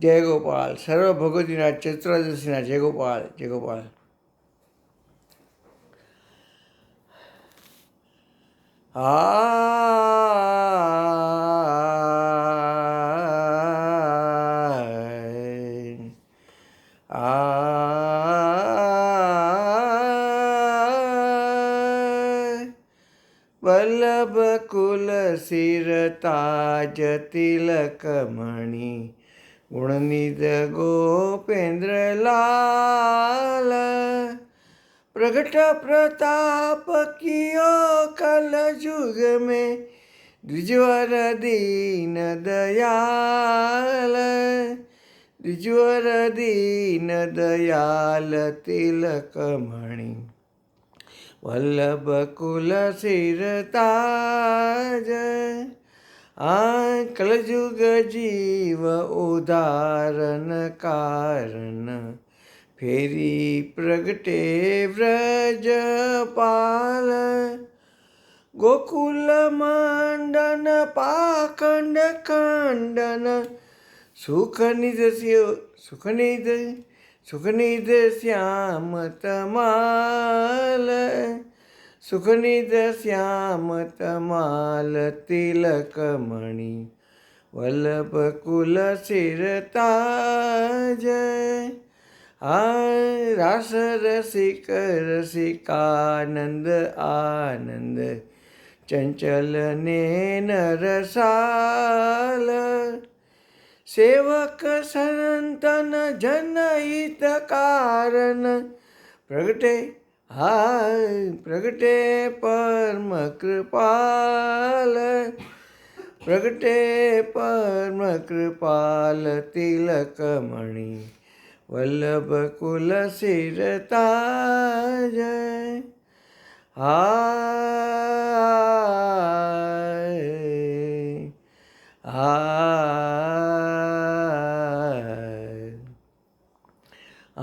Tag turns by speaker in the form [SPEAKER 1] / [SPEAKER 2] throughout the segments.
[SPEAKER 1] જય ગોપાલ સર્વ ભગવતીના ચૈત્રદશીના જય ગોપાલ જય ગોપાલ આ આ વલ્લભ કુલ ગુણનિત ગોપેન્દ્ર લાલ પ્રગટ પ્રતાપ કિયો કલ જુગ મે, દ્વિજવર દીન દયાલ, દ્વિજવર દીન દયાલ તિલકમણી વલ્લભ કુલ શિરતા જય આ કલજુગ જીવ ઉદાહરણ કારણ. ફેરી પ્રગટે વ્રજ પાલ. ગોકુલ મંડન, પાખંડ ખંડન. સુખનિધ સુખનિધ સુખનિધ શ્યામ તમાલ સુખનિધ શ્યામ તમાલ તિલક મણિ, વલ્લભ કુલ શિરતાજ આ રાસ રસિક રસિકાનંદ આનંદ, ચંચલ ને નરસાલ. સેવક સંતન જનહિત કારણ, પ્રગટે હાય, પ્રગટે પરમ કૃપાલ. પ્રગટે પરમ કૃપાલ, તિલક મણિ. વલ્લભ કુલ શિર તાજ હા હાય.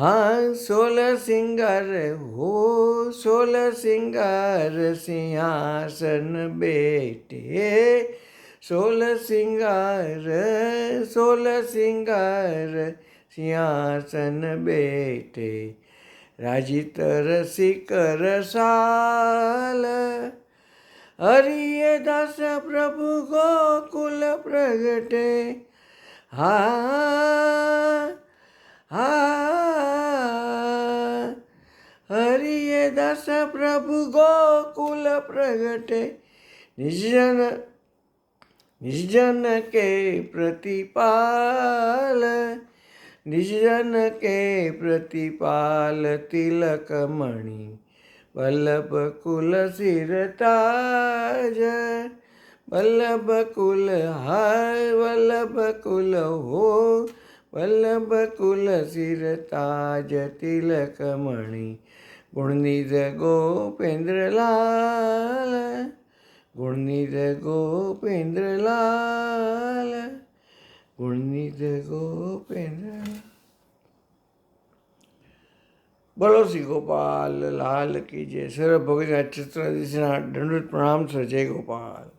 [SPEAKER 1] હા સોલ સિંગર હો, સોલ સિંગર સિંહાસન બેઠે સોલ સિંગર સોલ સિંગર સિંહાસન બેઠે રાજીત રસિકર સાલ હરિય દાસ પ્રભુ ગોકુલ પ્રગટે. હા દાસ પ્રભુ ગોકુલ પ્રગટે. નિજન નિજન કે પ્રતિપાલ નિજન કે પ્રતિપાલ તિલક મણિ, વલ્લભ કુલ શિર તાજ, વલ્લભ કુલ હાય, વલ્લભ કુલ હો, વલ્લભ કુલ શિર તાજ તિલક મણિ ગુણનિધ ગોપેન્દ્ર લાલ ગુણનિધ ગોપેન્દ્ર લાલ ગુણનિધ ગોપેન્દ્ર બોલો શ્રી ગોપાલ લાલ કી જય સર્વ ભગવાન ચિત્ર દિશના દંડવત પ્રણામ સર જય ગોપાલ